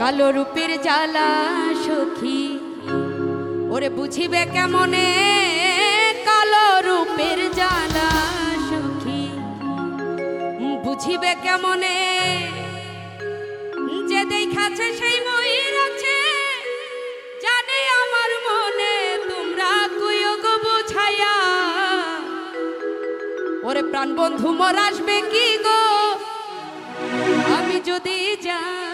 কালো রূপের জ্বালা সখী। ওরে বুঝিবে কেমনে? কালো রূপের জ্বালা সখী। বুঝিবে কেমনে? যে দেখাছে সেই ময়ূর আছে। জানে আমার মনে তোমরা কুয়োগ বুঝাইয়া। ওরে প্রাণ বন্ধু মোর আসবে কি গো? আমি যদি যাই